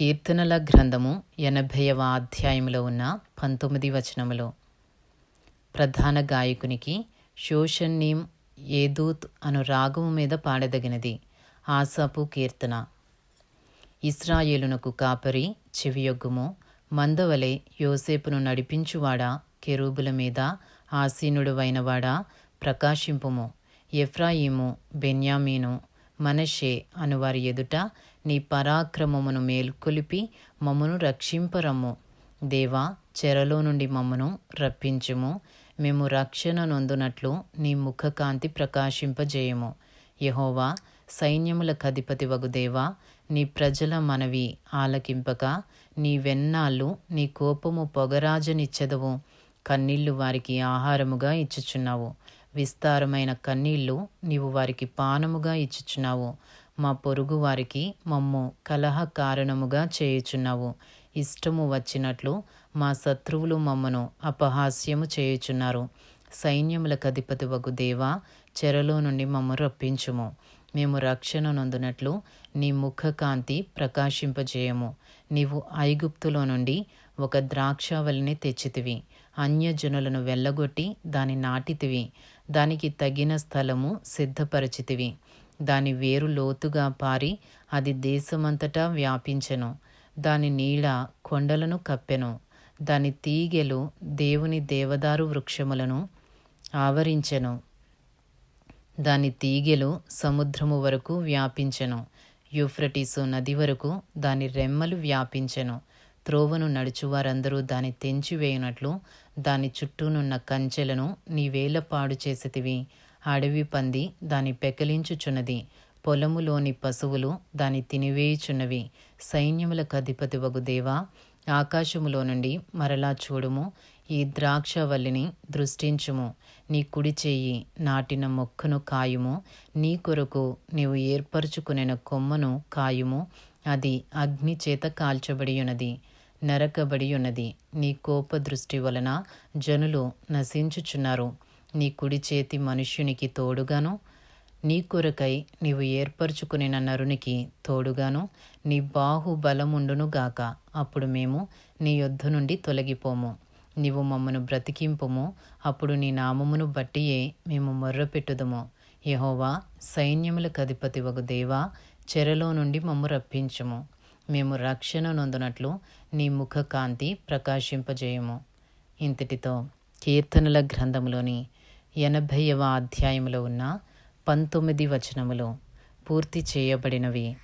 కీర్తనల గ్రంథము ఎనభైవ అధ్యాయంలో ఉన్న పంతొమ్మిది వచనములో. ప్రధాన గాయకునికి శోషన్నీం ఏదూత్ అను రాగము మీద పాడదగినది ఆసాపు కీర్తన. ఇస్రాయేలునకు కాపరి చెవియొగ్గుము మందవలే యోసేపును నడిపించువాడా కెరూబుల మీద ఆసీనుడువైనవాడా ప్రకాశింపుము ఎఫ్రాయిము బెన్యామీను మనషే అనువారి ఎదుట నీ పరాక్రమమును మేల్కొలిపి మమ్మను రక్షింపరము. దేవా చెరలో నుండి మమ్మను రప్పించుము. మేము రక్షణ నొందునట్లు నీ ముఖకాంతి ప్రకాశింపజేయము. యహోవా సైన్యముల కధిపతి వగుదేవా నీ ప్రజల మనవి ఆలకింపక నీ వెన్నాళ్ళు నీ కోపము పొగరాజనిచ్చెదవు. కన్నీళ్ళు వారికి ఆహారముగా ఇచ్చుచున్నావు. విస్తారమైన కన్నీళ్ళు నీవు వారికి పానముగా ఇచ్చుచున్నావు. మా పొరుగు వారికి మమ్ము కలహ కారణముగా చేయుచున్నావు. ఇష్టము వచ్చినట్లు మా శత్రువులు మమ్మను అపహాస్యము చేయుచున్నారు. సైన్యములకు అధిపతి వగు దేవా చెరలో నుండి మమ్ము రప్పించుము. మేము రక్షణ నొందునట్లు నీ ముఖకాంతి ప్రకాశింపజేయము. నీవు ఐగుప్తులో నుండి ఒక ద్రాక్షావలిని తెచ్చితివి. అన్యజనులను వెళ్ళగొట్టి దాని నాటితివి. దానికి తగిన స్థలము సిద్ధపరచితివి. దాని వేరు లోతుగా పారి అది దేశమంతటా వ్యాపించెను. దాని నీడ కొండలను కప్పెను. దాని తీగెలు దేవుని దేవదారు వృక్షములను ఆవరించెను. దాని తీగెలు సముద్రము వరకు వ్యాపించెను. యూఫ్రటీసు నది వరకు దాని రెమ్మలు వ్యాపించెను. త్రోవను నడుచువారందరూ దాన్ని తెంచివేయునట్లు దాని చుట్టూనున్న కంచెలను నీవేల పాడు చేసితివి. అడవి పంది దాని పెకలించుచున్నది. పొలములోని పశువులు దాని తినివేయుచున్నవి. సైన్యములకు అధిపతి వగు దేవా ఆకాశములో నుండి మరలా చూడుము. ఈ ద్రాక్షవల్లిని దృష్టించుము. నీ కుడి చేయి నాటిన మొక్కను కాయుము. నీ కొరకు నీవు ఏర్పరచుకునే కొమ్మను కాయుము. అది అగ్ని చేత కాల్చబడి ఉన్నది నీ కోప దృష్టి వలన జనులు నశించుచున్నారు. నీ కుడి చేతి మనుష్యునికి తోడుగాను నీ కొరకై నీవు ఏర్పరచుకుని నరునికి తోడుగాను నీ బాహుబలముండును గాక. అప్పుడు మేము నీ యొద్ధ నుండి తొలగిపోము. నీవు మమ్మను బ్రతికింపుము. అప్పుడు నీ నామమును బట్టియే మేము మొర్రపెట్టుదుము. యహోవా సైన్యములకు అధిపతి వగు దేవా చెరలో నుండి మమ్ము రప్పించుము. మేము రక్షణ నొందునట్లు నీ ముఖ కాంతి ప్రకాశింపజేయము. ఇంతటితో కీర్తనల గ్రంథములోని ఎనభైవ అధ్యాయములో ఉన్న పంతొమ్మిది వచనములు పూర్తి చేయబడినవి.